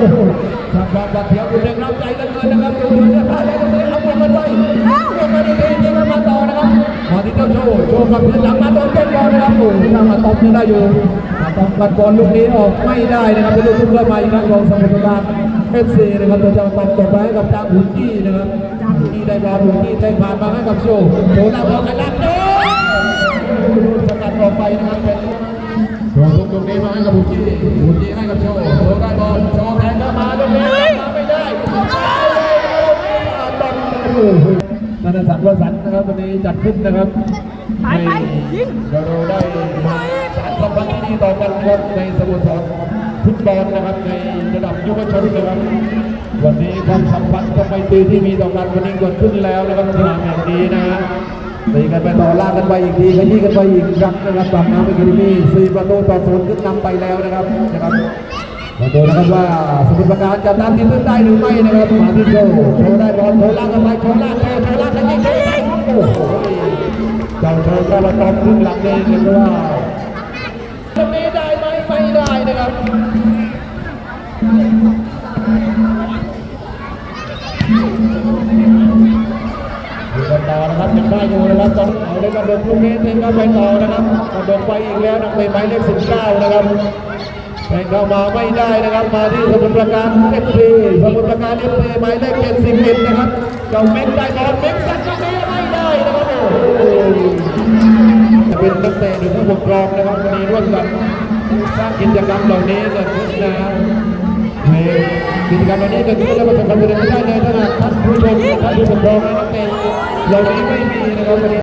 บัดเดียวคุณเร่งรับใจกันเกินนะครับดูดูจะพลาดได้ตรงนี้เอาบวกกันไปบวกกันอีกทีนี่ก็มาต่อนะครับมาที่เจ้าโชว์โชว์กับพื้นหลังมาโดนต้นบอลนะครับโอ้ที่ทำมาตบยังได้อยู่มาตบกัดบอลลูกนี้ออกไม่ได้นะครับเป็นลูกทุ่งเริ่มมาอีกครั้งของสมุทรปราการเอฟซีนะครับโดยจะตบตบไปให้กับจางหุ่นจี้นะครับหุ่นจี้ได้บอลหุ่นจี้ได้ผ่านมาให้กับโชว์โชว์หน้าบอลกันลับโดนสกัดออกไปนะครับเป็นโชว์ลูกตรงนี้มาให้กับบุกี้บุกี้ให้กับโชว์ นันสันวสันต์นะครับวันนี้จัดขึ้นนะครับไปไปยิงเราได้สารสัมพันธ์ที่ดีต่อกันครับในสโมสรฟุตบอลนะครับในระดับยุวชนนะครับวันนี้ความสัมพันธ์ต้องไปตีที่มีต่อกันวันนี้เกิดขึ้นแล้วนะครับสนามแห่งนี้นะตีกันไปต่อล่างกันไปอีกทีขยี้กันไปอีกครั้งนะครับปากน้ำเป็นคดีมีสี่ประตูต่อศูนย์ขึ้นนำไปแล้วนะครับนะครับ ดูนะครับว่าสมุทรปราการจะตามทีมขึ้นได้หรือไม่นะครับมาที่โชว์โชว์ได้บอลโชว์ล่างกันไปโชว์ล่างโชว์โชว์ล่างขยี้โชว์ไปโอ้โหเจ้าโชว์ก็ระดมขึ้นหลังเองเลยว่าจะมีได้ไหมไม่ได้นะครับดูต่อนะครับยังได้อยู่นะครับตอนเอาเลยกระดกลูกนี้เองก็ไปต่อนะครับกระดกไปอีกแล้วนักเตะหมายเลข19นะครับ แทงเข้ามาไม่ได้นะครับ มาที่สมุทรปราการเอฟซีสมุทรปราการเอฟซีหมายเลข71นะครับเจ้าเม็กได้บอลเม็กสักลูกนี้ไม่ได้นะครับโอ้เป็นนักเตะหรือผู้ปกครองนะครับวันนี้ร่วมกันสร้างกิจกรรมเหล่านี้เกิดขึ้นนะครับกิจกรรมวันนี้เกิดขึ้นแล้วประสบความสำเร็จไม่ได้เลยถ้าท่านผู้ชมท่านผู้ปกครองและนักเตะเหล่านี้ไม่มีนะครับวันนี้